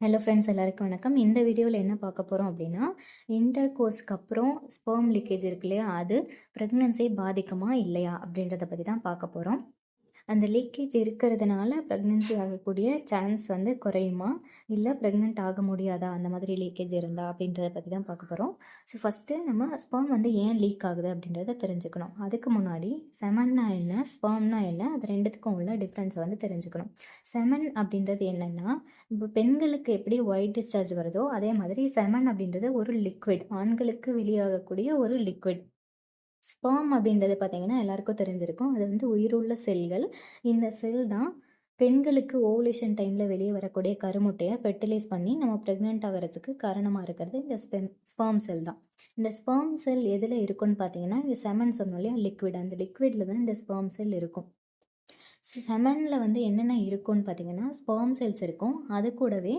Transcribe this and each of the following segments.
Hello friends எல்லாருக்கும் வணக்கம். இந்த வீடியோவில் என்ன பார்க்க போகிறோம் அப்படின்னா இன்டர் கோர்ஸ்க்கு அப்புறம் ஸ்பெர்ம் லீக்கேஜ் இருக்கு இல்லையா? அது ப்ரெக்னன்சி பாதிக்குமா இல்லையா அப்படின்றத பற்றி தான் பார்க்க போகிறோம் அந்த லீக்கேஜ் இருக்கிறதுனால ப்ரெக்னென்சி ஆகக்கூடிய சான்ஸ் வந்து குறையுமா? இல்லை ப்ரெக்னென்ட் ஆக முடியாதா? அந்த மாதிரி லீக்கேஜ் இருந்தா அப்படின்றத பற்றி தான் பார்க்க போகிறோம் ஸோ ஃபஸ்ட்டு நம்ம ஸ்பேம் வந்து ஏன் லீக் ஆகுது அப்படின்றத தெரிஞ்சுக்கணும். அதுக்கு முன்னாடி செமன்னா என்ன ஸ்பேம்னா என்ன அது ரெண்டுத்துக்கும் உள்ள டிஃப்ரென்ஸ் வந்து தெரிஞ்சுக்கணும். செமன் அப்படின்றது என்னென்னா இப்போ பெண்களுக்கு எப்படி ஒயிட் டிஸ்சார்ஜ் வருதோ அதே மாதிரி செமன் அப்படின்றது ஒரு லிக்விட் ஆண்களுக்கு வெளியாகக்கூடிய ஒரு லிக்விட் ஸ்பேம் அப்படின்றது பார்த்திங்கன்னா எல்லாருக்கும் தெரிஞ்சிருக்கும். அது வந்து உயிருள்ள செல்கள். இந்த செல் தான் பெண்களுக்கு ஓவலேஷன் டைமில் வெளியே வரக்கூடிய கருமுட்டையை ஃபெர்டிலைஸ் பண்ணி நம்ம ப்ரெக்னென்ட் ஆகிறதுக்கு காரணமாக இருக்கிறது இந்த ஸ்பெம் ஸ்பேம் செல் தான். இந்த ஸ்பேம் செல் எதில் இருக்குன்னு பார்த்தீங்கன்னா இது செமன் சொன்னோம் இல்லையா? லிக்விட் அந்த லிக்விடில் தான் இந்த ஸ்பேம் செல் இருக்கும். செமனில் வந்து என்னென்ன இருக்கும்னு பார்த்தீங்கன்னா ஸ்பேம் செல்ஸ் இருக்கும். அது கூடவே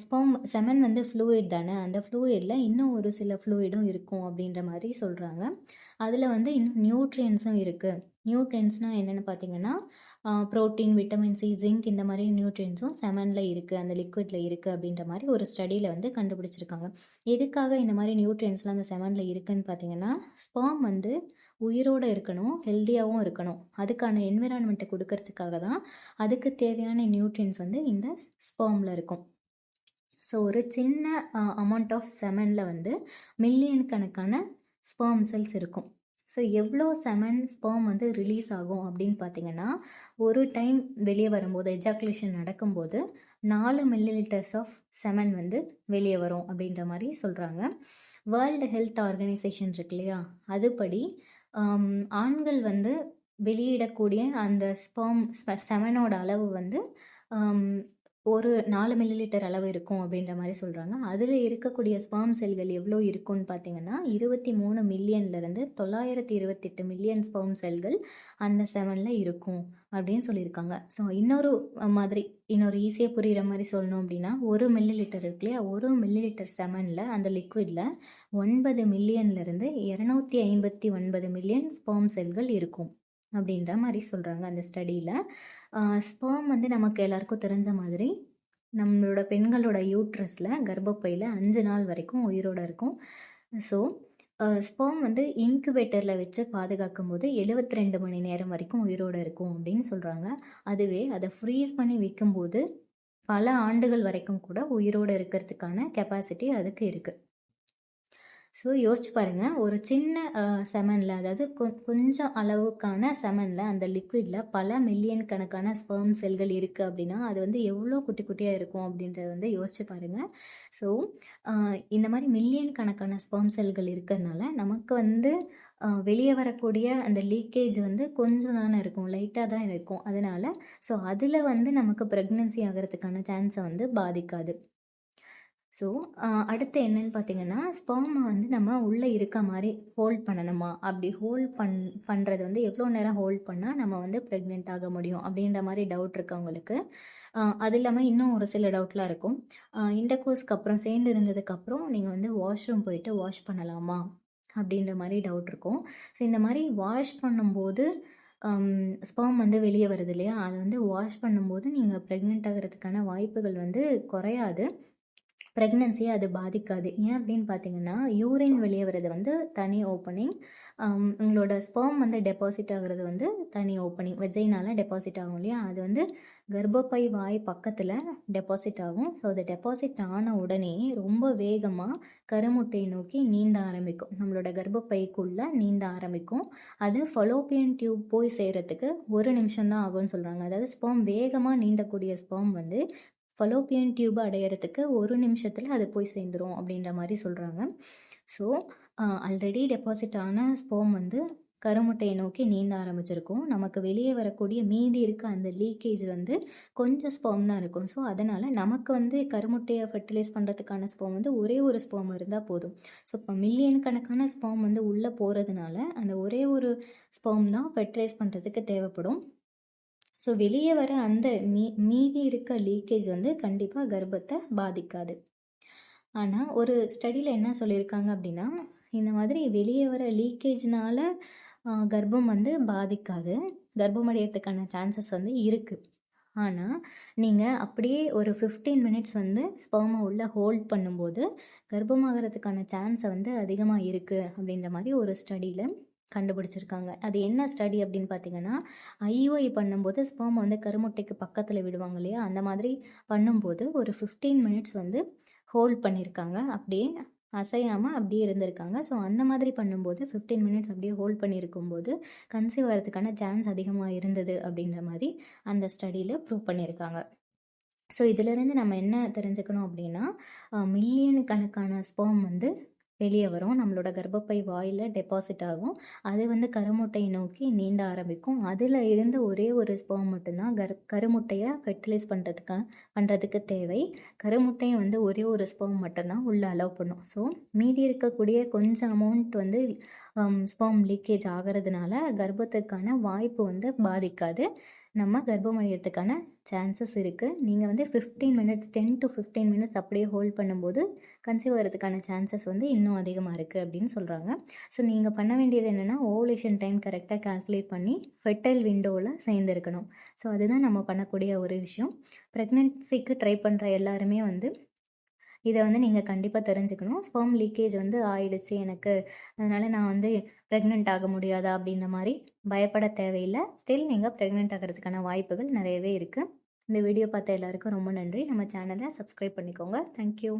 ஸ்பேம் செமன் வந்து ஃப்ளூயிட் தானே? அந்த ஃப்ளூயிடில் இன்னும் ஒரு சில ஃப்ளூயிடும் இருக்கும் அப்படின்ற மாதிரி சொல்கிறாங்க அதில் வந்து இன்னும் நியூட்ரியன்ஸும் இருக்குது நியூட்ரியன்ஸ்னால் என்னென்னு பார்த்தீங்கன்னா ப்ரோட்டீன் விட்டமின் சி ஜிங்க் இந்த மாதிரி நியூட்ரியன்ஸும் செமனில் இருக்குது அந்த லிக்விடில் இருக்குது அப்படின்ற மாதிரி ஒரு ஸ்டடியில் வந்து கண்டுபிடிச்சிருக்காங்க. எதுக்காக இந்த மாதிரி நியூட்ரியன்ஸ்லாம் அந்த செமனில் இருக்குதுன்னு பார்த்தீங்கன்னா ஸ்பேம் வந்து உயிரோடு இருக்கணும் ஹெல்த்தியாகவும் இருக்கணும். அதுக்கான என்விரான்மெண்ட்டை கொடுக்கறதுக்காக தான் அதுக்கு தேவையான நியூட்ரியன்ஸ் வந்து இந்த ஸ்பேமில் இருக்கும். ஸோ ஒரு சின்ன அமௌண்ட் ஆஃப் செமனில் வந்து மில்லியன் கணக்கான ஸ்பேம் செல்ஸ் இருக்கும். ஸோ எவ்வளோ செமன் ஸ்பேம் வந்து ரிலீஸ் ஆகும் அப்படின்னு பார்த்தீங்கன்னா ஒரு டைம் வெளியே வரும்போது எஜாக்குலேஷன் நடக்கும்போது நாலு மில்லி லிட்டர்ஸ் ஆஃப் செமன் வந்து வெளியே வரும் அப்படின்ற மாதிரி சொல்கிறாங்க வேர்ல்டு ஹெல்த் ஆர்கனைசேஷன் இருக்கு இல்லையா? அதுபடி ஆண்கள் வந்து வெளியிடக்கூடிய அந்த ஸ்பெர்ம் செமனோட அளவு வந்து ஒரு நாலு மில்லி லிட்டர் அளவு இருக்கும் அப்படின்ற மாதிரி சொல்கிறாங்க அதில் இருக்கக்கூடிய ஸ்பேம் செல்கள் எவ்வளோ இருக்கும்னு பார்த்தீங்கன்னா இருபத்தி மூணு மில்லியன்லேருந்து தொள்ளாயிரத்தி இருபத்தெட்டு மில்லியன் ஸ்பேம் செல்கள் அந்த செவனில் இருக்கும் அப்படின்னு சொல்லியிருக்காங்க. ஸோ இன்னொரு மாதிரி இன்னொரு ஈஸியாக புரிகிற மாதிரி சொல்லணும் அப்படின்னா ஒரு மில்லி லிட்டர் இருக்கு இல்லையா? ஒரு மில்லி லிட்டர் செமனில் அந்த லிக்விடில் ஒன்பது மில்லியன்லேருந்து இரநூத்தி ஐம்பத்தி ஒன்பது மில்லியன் ஸ்பேம் செல்கள் இருக்கும். அப்படின்ற மாதிரி சொல்கிறாங்க அந்த ஸ்டடியில் ஸ்பேம் வந்து நமக்கு எல்லாருக்கும் தெரிஞ்ச மாதிரி நம்மளோட பெண்களோட யூட்ரஸில் கர்ப்பப்பையில் அஞ்சு நாள் வரைக்கும் உயிரோடு இருக்கும். ஸோ ஸ்பேம் வந்து இன்குபேட்டரில் வச்சு பாதுகாக்கும் போது எழுபத்தி ரெண்டு மணி நேரம் வரைக்கும் உயிரோடு இருக்கும் அப்படின்னு சொல்கிறாங்க அதுவே அதை ஃப்ரீஸ் பண்ணி விற்கும்போது பல ஆண்டுகள் வரைக்கும் கூட உயிரோடு இருக்கிறதுக்கான கெப்பாசிட்டி அதுக்கு இருக்குது ஸோ யோசிச்சு பாருங்கள் ஒரு சின்ன செமனில் அதாவது கொ கொஞ்சம் அளவுக்கான செமனில் அந்த லிக்விடில் பல மில்லியன் கணக்கான ஸ்பெர்ம் செல்கள் இருக்குது அப்படின்னா அது வந்து எவ்வளோ குட்டி குட்டியாக இருக்கும் அப்படின்றத வந்து யோசிச்சு பாருங்கள் ஸோ இந்த மாதிரி மில்லியன் கணக்கான ஸ்பெர்ம் செல்கள் இருக்கிறதுனால நமக்கு வந்து வெளியே வரக்கூடிய அந்த லீக்கேஜ் வந்து கொஞ்சம் தானே இருக்கும் லைட்டாக தான் இருக்கும். அதனால் ஸோ அதில் வந்து நமக்கு ப்ரெக்னென்சி ஆகிறதுக்கான சான்ஸை வந்து பாதிக்காது. ஸோ அடுத்து என்னென்னு பார்த்தீங்கன்னா ஸ்பேமை வந்து நம்ம உள்ளே இருக்க மாதிரி ஹோல்ட் பண்ணணுமா? அப்படி ஹோல்ட் பண் பண்ணுறது வந்து எவ்வளோ நேரம் ஹோல்ட் பண்ணால் நம்ம வந்து ப்ரெக்னென்ட் ஆக முடியும்? அப்படின்ற மாதிரி டவுட் இருக்கவங்களுக்கு அது இல்லாமல் இன்னும் ஒரு சில டவுட்லாம் இருக்கும். இன்டர்கோர்ஸ்க்கு அப்புறம் சேர்ந்து இருந்ததுக்கப்புறம் நீங்கள் வந்து வாஷ்ரூம் போயிட்டு வாஷ் பண்ணலாமா? அப்படின்ற மாதிரி டவுட் இருக்கும். ஸோ இந்த மாதிரி வாஷ் பண்ணும்போது ஸ்பேம் வந்து வெளியே வருது இல்லையா? அதை வந்து வாஷ் பண்ணும்போது நீங்கள் ப்ரெக்னென்ட் ஆகிறதுக்கான வாய்ப்புகள் வந்து குறையாது. ப்ரெக்னென்சியை அது பாதிக்காது. ஏன் அப்படின்னு பார்த்தீங்கன்னா யூரின் வெளியே வர்றது வந்து தனி ஓப்பனிங் உங்களோட ஸ்பேம் வந்து டெபாசிட் ஆகிறது வந்து தனி ஓப்பனிங் வெஜைனால டெபாசிட் ஆகும் இல்லையா? அது வந்து கர்ப்பப்பை வாய் பக்கத்தில் டெபாசிட் ஆகும். ஸோ அது டெபாசிட் ஆன உடனே ரொம்ப வேகமாக கருமுட்டையை நோக்கி நீந்த ஆரம்பிக்கும். நம்மளோட கர்ப்பப்பைக்குள்ளே நீந்த ஆரம்பிக்கும். அது ஃபலோப்பியன் டியூப் போய் சேர்கிறதுக்கு ஒரு நிமிஷம் தான் ஆகும்னு சொல்கிறாங்க அதாவது ஸ்பேம் வேகமாக நீந்தக்கூடிய ஸ்பேம் வந்து ஃபலோப்பியன் டியூப் அடையிறதுக்கு ஒரு நிமிஷத்தில் அது போய் சேர்ந்துடும் அப்படின்ற மாதிரி சொல்கிறாங்க ஸோ ஆல்ரெடி டெபாசிட் ஆன ஸ்போம் வந்து கருமுட்டையை நோக்கி நீந்த ஆரம்பிச்சிருக்கும். நமக்கு வெளியே வரக்கூடிய மீதி இருக்க அந்த லீக்கேஜ் வந்து கொஞ்சம் ஸ்போம் தான் இருக்கும். ஸோ அதனால் நமக்கு வந்து கருமுட்டையை ஃபெர்டிலைஸ் பண்ணுறதுக்கான ஸ்போம் வந்து ஒரே ஒரு ஸ்போம் இருந்தால் போதும். ஸோ இப்போ மில்லியன் கணக்கான ஸ்போம் வந்து உள்ளே போகிறதுனால அந்த ஒரே ஒரு ஸ்போம் தான் ஃபர்டிலைஸ் பண்ணுறதுக்கு தேவைப்படும். ஸோ வெளியே வர அந்த மீ மீதி இருக்க லீக்கேஜ் வந்து கண்டிப்பாக கர்ப்பத்தை பாதிக்காது. ஆனால் ஒரு ஸ்டடியில் என்ன சொல்லியிருக்காங்க அப்படின்னா இந்த மாதிரி வெளியே வர லீக்கேஜ்னால் கர்ப்பம் வந்து பாதிக்காது. கர்ப்பம் அடையிறதுக்கான சான்சஸ் வந்து இருக்குது ஆனால் நீங்கள் அப்படியே ஒரு ஃபிஃப்டீன் மினிட்ஸ் வந்து ஸ்பெர்மை உள்ளே ஹோல்ட் பண்ணும்போது கர்ப்பமாகறதுக்கான சான்ஸை வந்து அதிகமாக இருக்குது அப்படின்ற மாதிரி ஒரு ஸ்டடியில் கண்டுபிடிச்சிருக்காங்க. அது என்ன ஸ்டடி அப்படின்னு பார்த்தீங்கன்னா ஐஓஐ பண்ணும்போது ஸ்பேம் வந்து கருமுட்டைக்கு பக்கத்தில் விடுவாங்க இல்லையா? அந்த மாதிரி பண்ணும்போது ஒரு ஃபிஃப்டீன் மினிட்ஸ் வந்து ஹோல்ட் பண்ணியிருக்காங்க அப்படியே அசையாமல் அப்படியே இருந்திருக்காங்க. ஸோ அந்த மாதிரி பண்ணும்போது ஃபிஃப்டீன் மினிட்ஸ் அப்படியே ஹோல்ட் பண்ணியிருக்கும்போது கன்சீவ் ஆகிறதுக்கான சான்ஸ் அதிகமாக இருந்தது அப்படின்ற மாதிரி அந்த ஸ்டடியில் ப்ரூவ் பண்ணியிருக்காங்க ஸோ இதுலேருந்து நம்ம என்ன தெரிஞ்சுக்கணும் அப்படின்னா மில்லியன் கணக்கான ஸ்பெர்ம் வந்து வெளியே வரும். நம்மளோட கர்ப்பப்பை வாயில் டெபாசிட் ஆகும். அது வந்து கருமுட்டையை நோக்கி நீந்த ஆரம்பிக்கும். அதில் இருந்த ஒரே ஒரு ஸ்பெர்ம் மட்டும்தான் கர் கருமுட்டையை ஃபெர்டிலைஸ் பண்ணுறதுக்கு பண்ணுறதுக்கு தேவை. கருமுட்டையை வந்து ஒரே ஒரு ஸ்பெர்ம் மட்டும்தான் உள்ளே அலோவ் பண்ணும். ஸோ மீதி இருக்கக்கூடிய கொஞ்சம் அமௌண்ட் வந்து ஸ்பெர்ம் லீக்கேஜ் ஆகிறதுனால கர்ப்பத்துக்கான வாய்ப்பு வந்து பாதிக்காது. நம்ம கர்ப்பமடைகிறதுக்கான சான்சஸ் இருக்குது நீங்கள் வந்து fifteen minutes ten to fifteen minutes அப்படியே ஹோல்ட் பண்ணும்போது கன்சீவ் ஆகிறதுக்கான சான்சஸ் வந்து இன்னும் அதிகமாக இருக்குது அப்படின்னு சொல்கிறாங்க ஸோ நீங்கள் பண்ண வேண்டியது என்னென்னா ஓவலேஷன் டைம் கரெக்டாக கால்குலேட் பண்ணி ஃபெர்டைல் விண்டோவில் சேர்ந்துருக்கணும். ஸோ அதுதான் நம்ம பண்ணக்கூடிய ஒரு விஷயம். ப்ரெக்னென்சிக்கு ட்ரை பண்ணுற எல்லாருமே வந்து இதை வந்து நீங்கள் கண்டிப்பாக தெரிஞ்சுக்கணும். ஸ்பெர்ம் லீக்கேஜ் வந்து ஆயிடுச்சு எனக்கு. அதனால் நான் வந்து ப்ரெக்னென்ட் ஆக முடியாதா அப்படின்ற மாதிரி பயப்பட தேவையில்லை. ஸ்டில் நீங்கள் ப்ரெக்னென்ட் ஆகிறதுக்கான வாய்ப்புகள் நிறையவே இருக்குது இந்த வீடியோ பார்த்த எல்லாருக்கும் ரொம்ப நன்றி. நம்ம சேனலை சப்ஸ்கிரைப் பண்ணிக்கோங்க. தேங்க்யூ